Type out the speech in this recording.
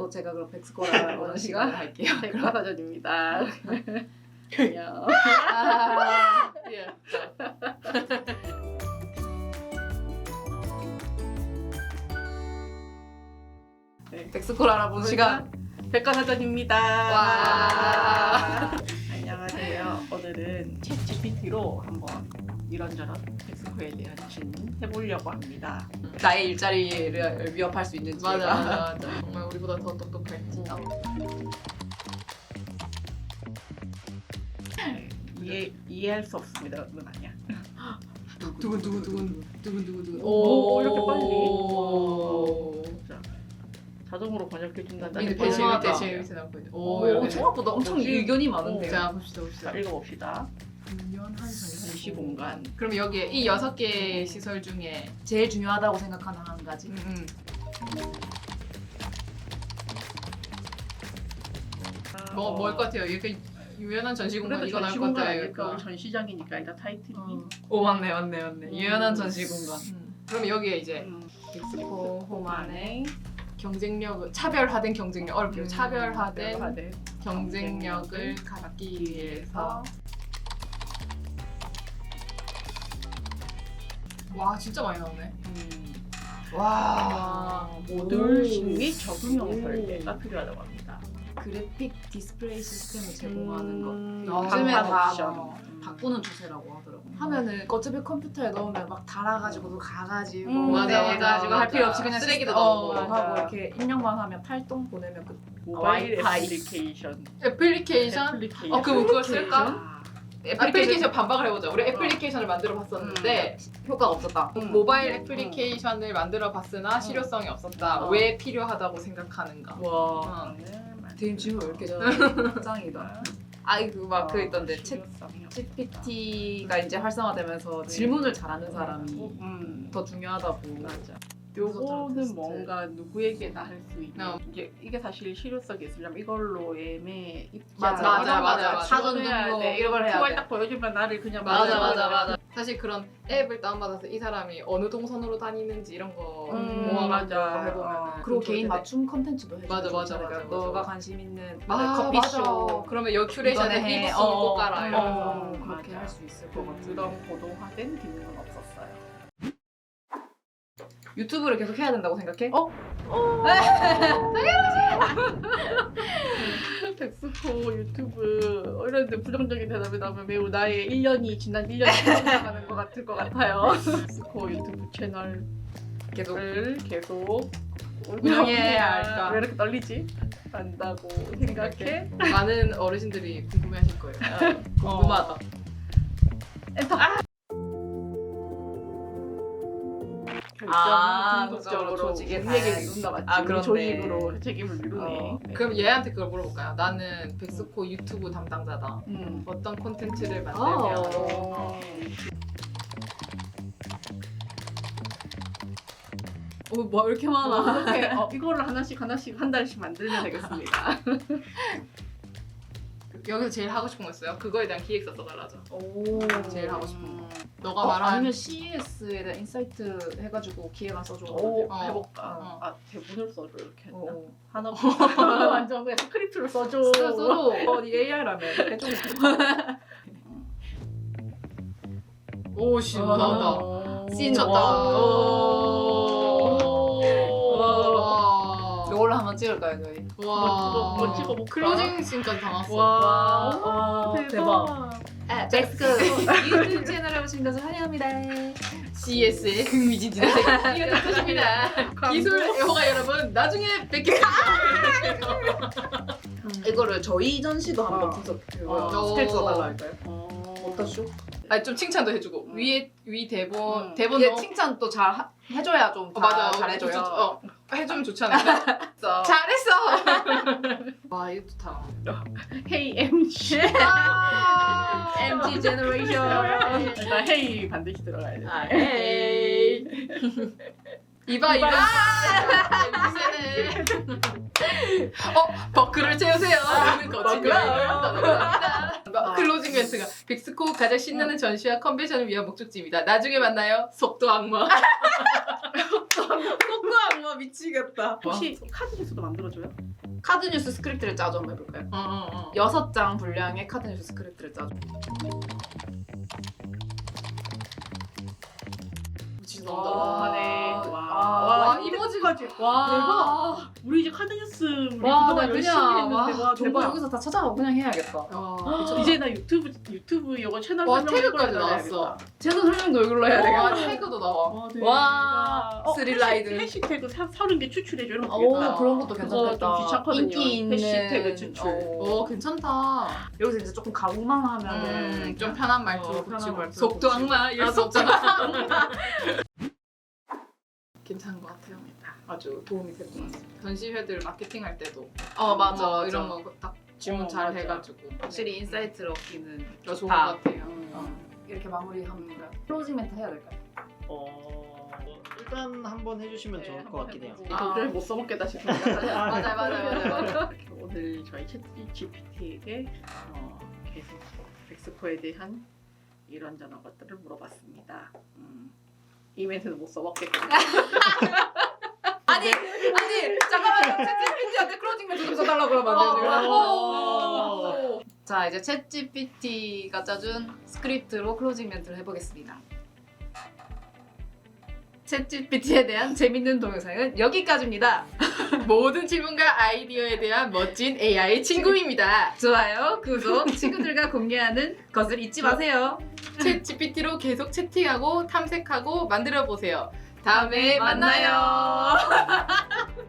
또 제가 그럼 백스코라 오는 시간을 할게요. 백과사전입니다. 안녕. 아, 예. 백스코라 알아보는 시간. 백과사전입니다. 와. 안녕하세요. 오늘은 챗 GPT로 한번 이런저런 텍스코에 대한 질문 해보려고 합니다. 나의 일자리를 위협할 수 있는지. 맞아 맞아 맞아 정말 우리보다 더 똑똑할지 이해 이해할 수 없습니다. 그건 아니야. 두근 두근 두근 두근 두근 두근. 오, 이렇게 빨리. 오. 자, 자동으로 번역해 준다. 이게 제일 밑에. 제일 오, 생각보다 엄청? 의견이 오. 많은데요. 자 봅시다 자 봅시다 읽어봅시다. 공연한 전시 공간. 그럼 여기에 이 여섯 개 시설 중에 제일 중요하다고 생각하는 한 가지. 음, 음. 뭐뭘것 같아요 이렇게 유연한 전시 공간 그래도 이거 나올 전시 것 공간 같아요 아닐까? 이거. 전시장이니까 일단 타이틀이. 어. 오 맞네 맞네 맞네. 유연한 전시 공간. 음. 그럼 여기에 이제 음. 엑스포 홈안에 경쟁력 차별화된 경쟁력 어렵게 음, 차별화된 차별화된 경쟁력을 갖기 위해서 와 진짜 많이 나오네 음. 와 모듈식 및 적응형 설계가 필요하다고 합니다. 그래픽 디스플레이 시스템을 제공하는 것. 음, 요즘에 다. 뭐 음. 바꾸는 추세라고 하더라고. 하면은 어차피 컴퓨터에 넣으면 막 달아가지고 가가지고 음, 맞아, 맞아, 해가지고 할 맞아. 필요 없이 그냥 쓰레기도 어, 넣고. 하고 맞아. 이렇게 입력만 하면 팔동 보내면 끝. 모바일 와이파이. 애플리케이션. 애플리케이션 애플리케이션. 어 그럼 그걸 쓸까? 아, 애플리케이션 반박을 해보자 우리 애플리케이션을 만들어 봤었는데 효과가 없었다. 음. 모바일 애플리케이션을 만들어 봤으나 실효성이 없었다 어. 왜 필요하다고 생각하는가 와. 어. 대임 질문 왜 이렇게 짱이다. 아이 그막 그 있던데 챗 GPT가 이제 활성화되면서 질문을 잘하는 사람이 음. 더 중요하다고. 맞아. 요거는 뭔가 누구에게나 할 수 있는 어. 이게 이게 사실 실효성이 있으려면 이걸로 애매 입자 맞아, 맞아, 맞아, 맞아. 사전 등록 돼. 이런 걸 해야 돼. 딱 보여주면 나를 그냥 맞아 맞아, 맞아 맞아 사실 그런 앱을 다운받아서 이 사람이 어느 동선으로 다니는지 이런 거 음, 모아가지고 맞아. 해보면 어, 그리고 개인 맞춤 컨텐츠도 해주고 맞아, 맞아, 그러니까 맞아, 맞아. 너가 관심 있는 아, 커피쇼 맞아. 그러면 여기 큐레이션에 해. 이부 어, 꼭 깔아 어, 이러면서 어, 그렇게 맞아. 할수 있을 것 같아. 그런 고도화된 기능은 없었어요. 유튜브를 계속 해야 된다고 생각해? 어? 텍스코 유튜브 어, 이런데 부정적인 대답이 나오면 매우 나의 1년이 지난 1년이 지나가는 것 같을 것 같아요. 텍스코 유튜브 채널을 계속 계속 운영해야 할까? 왜 이렇게 떨리지? 한다고 생각해? 많은 어르신들이 궁금해하실 거예요 궁금하다. 엔터. 아, 궁극적으로. 조직에 조직에게 다- 미룬다 맞지? 아, 그런데. 조직으로 책임을 미루네. 어. 그럼 얘한테 그걸 물어볼까요? 나는 백스코 유튜브 담당자다 음. 어떤 콘텐츠를 아. 만들면 어. 오, 뭐 이렇게 많아. 이렇게 어, 이거를 하나씩 하나씩 한 달씩 만들면 되겠습니다. 여기서 제일 하고 싶은 거 있어요? 그거에 대한 기획서 써달라죠 오. 제일 하고 싶은 거. 너가 어, 말한 아니면 CES에 대한 인사이트 해가지고 기획안 써줘. 오, 어. 해볼까? 어. 아 대본을 써줘 이렇게 했나? 어. 하나 완전 그냥 스크립트를 써줘. 써, 써줘 어, 네. 오씨 뭐 나온다 어. 씬 미쳤다. 와. 찍을까요, 저희? 와. 뭐 찍어 볼까? 클로징 씬까지 다 나왔어. 와, 와, 대박. 아, 백스크 유튜브 채널에 오신 것을 환영합니다. CS의 흥미진진 세계. 이거 듣고십니다. 기술 애호가 여러분 나중에 뵙겠습니다. 이거를 저희 전시도 한번 어. 분석해요. 어. 스케치 써달라 할까요? 어. 어떠쇼? 아니 좀 칭찬도 해주고 음. 위에 위 대본 음. 대본 너무 칭찬 또 잘 해줘야 좀 어, 다 맞아 잘해줘요. 좋- 어, 해주면? 자, 잘했어. 와 이거 좋다. 헤이 MG. 아. MG 제너레이션. 일단 헤이 반드시 들어가야 돼. 아, 헤이. 이봐 이봐. MZ세는 어 버크를 채우세요. 아, 오늘 거친 거 버크. 클로징 클로징 멘트가 빅스코 가장 신나는 전시와 컨벤션을 위한 목적지입니다. 나중에 만나요. 속도 악마. 속도 악마 미치겠다. 혹시 카드 뉴스도 만들어줘요? 카드 뉴스 스크립트를 짜줘 한번 해볼까요? 어, 어, 어. 여섯 장 분량의 카드 뉴스 스크립트를 짜줘. 진짜 와, 너무하네. 와, 와, 와, 와, 이모지까지. 와. 대박. 우리 이제 카드 뉴스 우리 와, 그동안 열심히 그냥, 했는데 와, 와, 정말 대박. 여기서 다 찾아가고 그냥 해야겠다. 어, 이제 나 유튜브 유튜브 이거 채널 와, 설명 태그까지 나왔어. 해야겠다. 채널 설명도 이걸로 해야 와, 되겠다. 태그도 나와. 와, 대박. 와, 어, 스릴라이드. 해시- 해시태그 사- 서른 개 추출해줘 이런 거오 되겠다. 그런 것도 그거 괜찮겠다. 좀 귀찮거든요. 인기 있는 해시태그 추출. 어. 오, 괜찮다. 여기서 이제 조금 가공만 하면은 음, 좀 편한 말투로 어, 편한 붙이고. 말투로 속도. 악마 이럴 아, 수 없잖아. 괜찮은 것 같아요. 아주 도움이 될 것 같습니다. 전시회들 마케팅할 때도 어 맞아 뭐 맞아. 이런 거딱 주문 어, 잘 맞아. 해가지고 확실히 인사이트를 얻기는 더 좋은 좋다. 것 같아요. 어, 이렇게 마무리합니다. 클로징 멘트 해야 될까요? 어, 일단 한번 해주시면 좋을 것 같긴 해요. 이 도저히 못 써먹겠다 싶으면 맞아요, 맞아요, 맞아요. 오늘 저희 챗 GPT에게 어, 계속 엑스코에 대한 이런저런 것들을 물어봤습니다. 음, 이 멘트는 못 써먹겠다. 아니 아니 잠깐만요. 챗GPT한테 클로징 멘트 좀 써달라고 그러면 안 되죠? 오. 자 이제 챗GPT가 짜준 스크립트로 클로징 멘트를 해보겠습니다. 챗GPT에 대한 재밌는 동영상은 여기까지입니다. 모든 질문과 아이디어에 대한 멋진 AI 친구입니다. 좋아요, 구독, 친구들과 공유하는 것을 잊지 마세요. 챗 GPT로 계속 채팅하고 탐색하고 만들어 보세요. 다음에 만나요. 만나요.